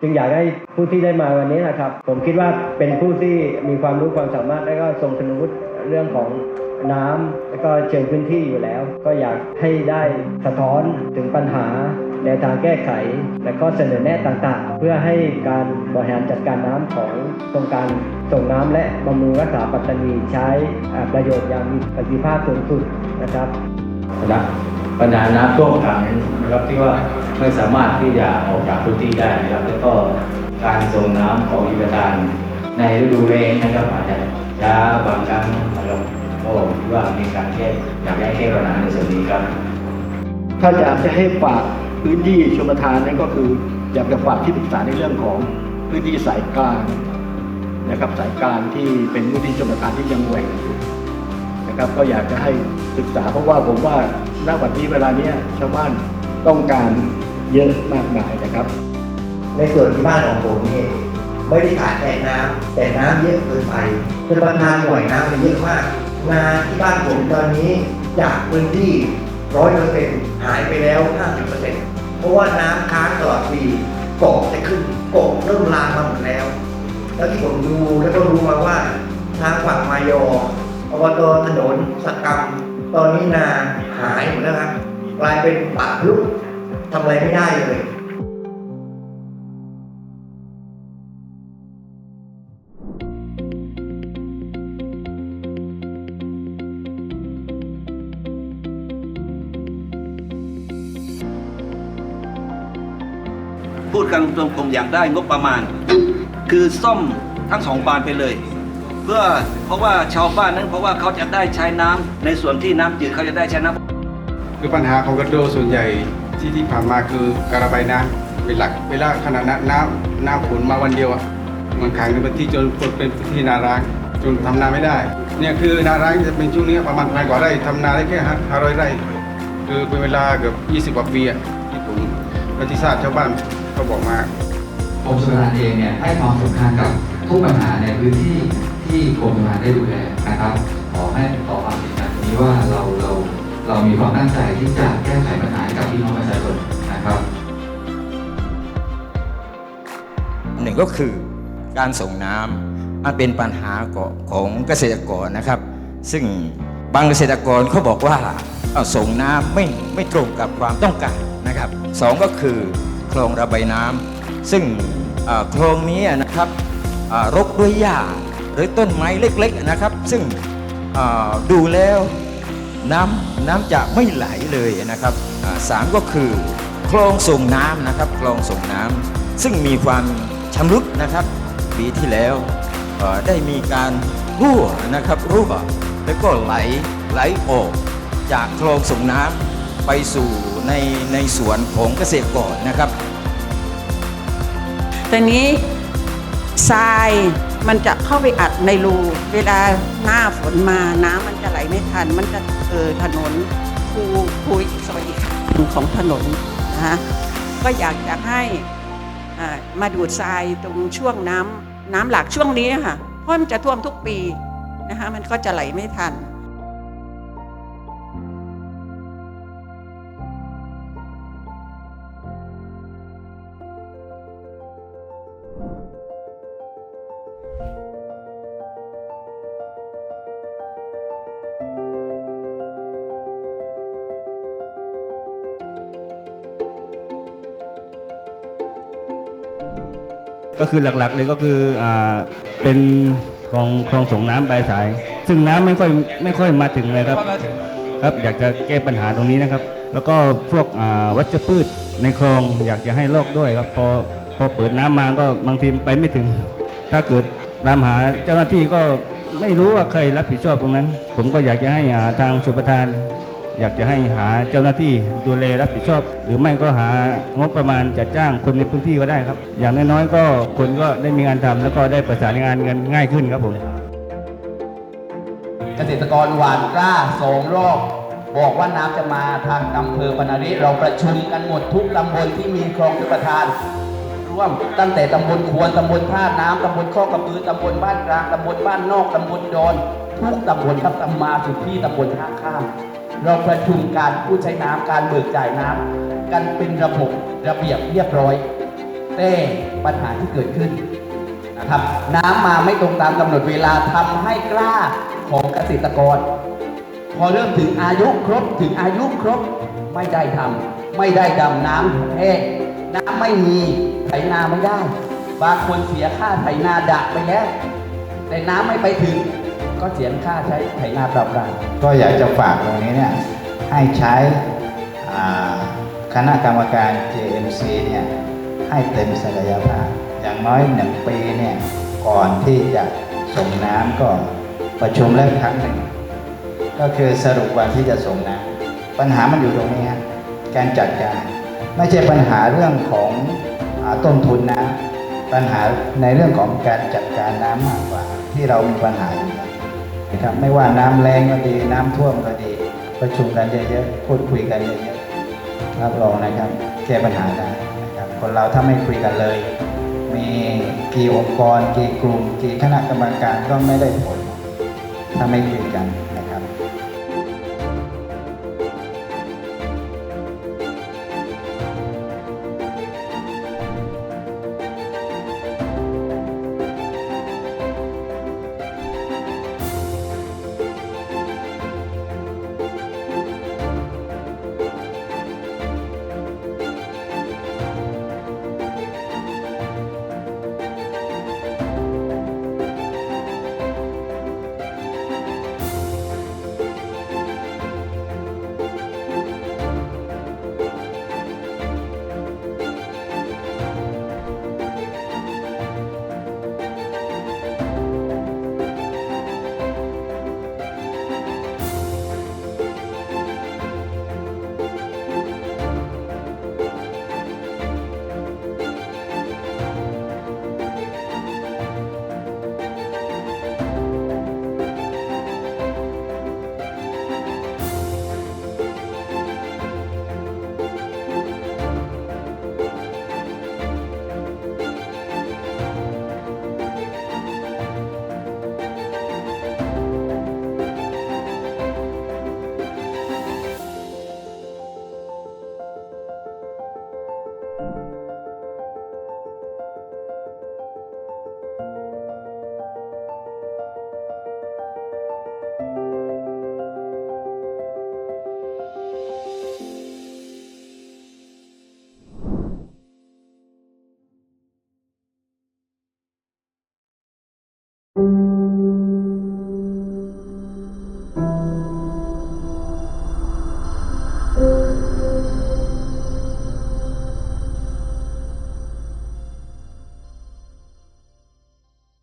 จึงอยากให้ผู้ที่ได้มาวันนี้นะครับ ผมคิดว่าเป็นผู้ที่มีความรู้ความสามารถและก็ทรงคุณวุฒิเรื่องของ น้ำและก็เชิงพื้นที่อยู่แล้ว ก็อยากให้ได้สะท้อนถึงปัญหาแนวทางแก้ไข และก็เสนอแนะต่างๆ เพื่อให้การบริหารจัดการน้ำของโครงการส่งน้ำและบำรุงรักษาปัตตานีใช้อ่าประโยชน์อย่างมีประสิทธิภาพสูงสุดนะครับนะครับปัญหาน้ำท่วมขังนะครับที่ว่าไม่สามารถที่จะออกจากพื้นที่ได้นะครับแล้วก็การส่งน้ำของยุทานในฤดูแล้งนะครับอาจจะช้าบางครั้งนะครับ ก็คิดว่ามีการแก้อยากให้แก้ปัญหาในส่วนนี้ครับ ถ้าอยากจะให้ฝากพื้นที่ชมทานนั่นก็คือ อยากจะฝากที่ปรึกษาในเรื่องของพื้นที่สายกลางนะครับสายกลางที่เป็นพื้นที่ชมทานที่ยังแหว่งอยู่นะครับก็อยากจะให้ศึกษาเพราะว่าผมว่าณวันนี้เวลาเนี้ยชาวบ้านต้องการเยอะมากมายนะครับ ในส่วนที่บ้านของผมนี่ไม่ได้ขาดแคลนน้ำแต่น้ำเยอะเกินไปคือประมาณหน่วยน้ำมันเยอะมาก นาที่บ้านผมตอนนี้จากพื้นที่ร้อยเปอร์เซ็นต์หายไปแล้วห้าสิบเปอร์เซ็นต์เพราะว่าน้ำค้างตลอดปีกบจะขึ้นกบเริ่มลามมาหมดแล้ว แล้วที่ผมดูแล้วก็รู้มาว่าทางฝั่งมายออบตถนนสกกรรม ตอนนี้นาหายหมดแล้วครับกลายเป็นป่าลุกทำอะไรไม่ได้เลย พูดกันตรงผมอย่ากได้งบประมาณ คือซ่อมทั้งสองบานไปเลย เพื่อเพราะว่าชาวบ้านนั้นเพราะว่าเขาจะได้ใช้น้ำในส่วนที่น้ำจืดเขาจะได้ใช้น้ำคือปัญหาของกระโดส่วนใหญ่ที่ที่ผ่านมาคือการระบายน้ำเป็นหลักเวลาขนาดน้ำน้ำน้ำฝนมาวันเดียวอะมันขังในพื้นที่จนเป็นพื้นที่นาร้างจนทำนาไม่ได้ เนี่ยคือนาร้างจะเป็นช่วงนี้ประมาณพันกว่าไร่ทำนาได้แค่ห้าร้อยไร่ คือเป็นเวลาเกือบ20กว่าปีอะที่ผมและที่ทราบชาวบ้าน เขาบอกมากรมชลประทานเองเนี่ยให้ความสำคัญกับทุกปัญหาในพื้นที่ที่กรมชลประทานได้ดูแลนะครับ ขอให้ขอความยืนยันตรงนี้ว่าเราเราเรามีความตั้งใจที่จะแก้ไขปัญหาให้กับพี่น้องประชาชนนะครับหนึ่งก็คือการส่งน้ำมันเป็นปัญหาของเกษตรกรนะครับ ซึ่งบางเกษตรกรเขาบอกว่าเอ่อส่งน้ำไม่ไม่ตรงกับความต้องการนะครับสองก็คือ คลองระบายน้ำซึ่งคลองนี้นะครับรกด้วยหญ้าหรือต้นไม้เล็กๆนะครับ ซึ่งดูแล้วน้ำน้ำจะไม่ไหลเลยนะครับสามก็คือคลองส่งน้ำนะครับคลองส่งน้ำซึ่งมีความชำรุดนะครับปีที่แล้วได้มีการรั่วนะครับรั่วแล้วก็ไหลไหลออกจากคลองส่งน้ำไปสู่ ในในสวนของเกษตรกรนะครับ ตอนนี้ทรายมันจะเข้าไปอัดในรู เวลาหน้าฝนมาน้ำมันจะไหลไม่ทัน มันจะเออถนนคูคุยสวัสดีค่ะของถนนนะฮะก็อยากจะให้มาดูดทรายตรงช่วงน้ำน้ำหลากช่วงนี้ค่ะ เพราะมันจะท่วมทุกปีนะคะมันก็จะไหลไม่ทัน ก็คือหลักๆเลยก็คืออ่าเป็นคลองคลองส่งน้ำปลายสาย ซึ่งน้ำไม่ค่อยไม่ค่อยมาถึงเลยครับครับ อยากจะแก้ปัญหาตรงนี้นะครับ แล้วก็พวกอ่าวัชพืชในคลองอยากจะให้ลอกด้วยครับพอพอเปิดน้ำมาก็บางทีไปไม่ถึง ถ้าเกิดตามหาเจ้าหน้าที่ก็ไม่รู้ว่าใครรับผิดชอบตรงนั้น ผมก็อยากจะให้อ่าทางสุประทาน อยากจะให้หาเจ้าหน้าที่ดูแลรับผิดชอบ หรือไม่ก็หางบประมาณจัดจ้างคนในพื้นที่ก็ได้ครับ อย่างน้อยๆก็คนก็ได้มีงานทำแล้วก็ได้ประสานงานกันง่ายขึ้นครับผม เกษตรกรหวานกล้าสองรอบบอกว่าน้ำจะมาทางอำเภอปนาริเราประชุมกันหมดทุกตำบลที่มีคลองชลประทาน ร่วมตั้งแต่ตำบลควรตำบลท่าน้ำตำบลข้อกระปือตำบลบ้านกลางตำบลบ้านนอกตำบลดอนทุกตำบลครับตำมาสุดที่ตำบลท่าข้าม เราประชุมการผู้ใช้น้ำการเบิกจ่ายน้ำกันเป็นระบบระเบียบเรียบร้อย แต่ปัญหาที่เกิดขึ้นนะครับ น้ำมาไม่ตรงตามกำหนดเวลาทำให้กล้าของเกษตรกร พอเริ่มถึงอายุครบถึงอายุครบไม่ได้ทำไม่ได้ดำน้ำแห้งน้ำไม่มีไถนาไม่ได้ บางคนเสียค่าไถนาดะไปแล้ว แต่น้ำไม่ไปถึง ก็เสียค่าใช้ไถนาเปล่าๆก็อยากจะฝากตรงนี้เนี่ยให้ใช้คณะกรรมการ JMC เนี่ยให้เต็มศักยภาพ อย่างน้อยหนึ่งปีเนี่ยก่อนที่จะส่งน้ำก็ประชุมเลิกครั้งหนึ่ง ก็คือสรุปวันที่จะส่งน้ำปัญหามันอยู่ตรงนี้ฮะการจัดการไม่ใช่ปัญหาเรื่องของอต้นทุนนะปัญหาในเรื่องของการจัดการน้ำมากกว่า ที่เรามีปัญหาอยู่ นะครับไม่ว่าน้ำแรงก็ดีน้ำท่วมก็ดี ประชุมกันเยอะๆพูดคุยกันเยอะๆรับรองนะครับแก้ปัญหาได้นะครับคนเราถ้าไม่คุยกันเลย มีกี่องค์กรกี่กลุ่มกี่คณะกรรมการก็ไม่ได้ผลถ้าไม่คุยกัน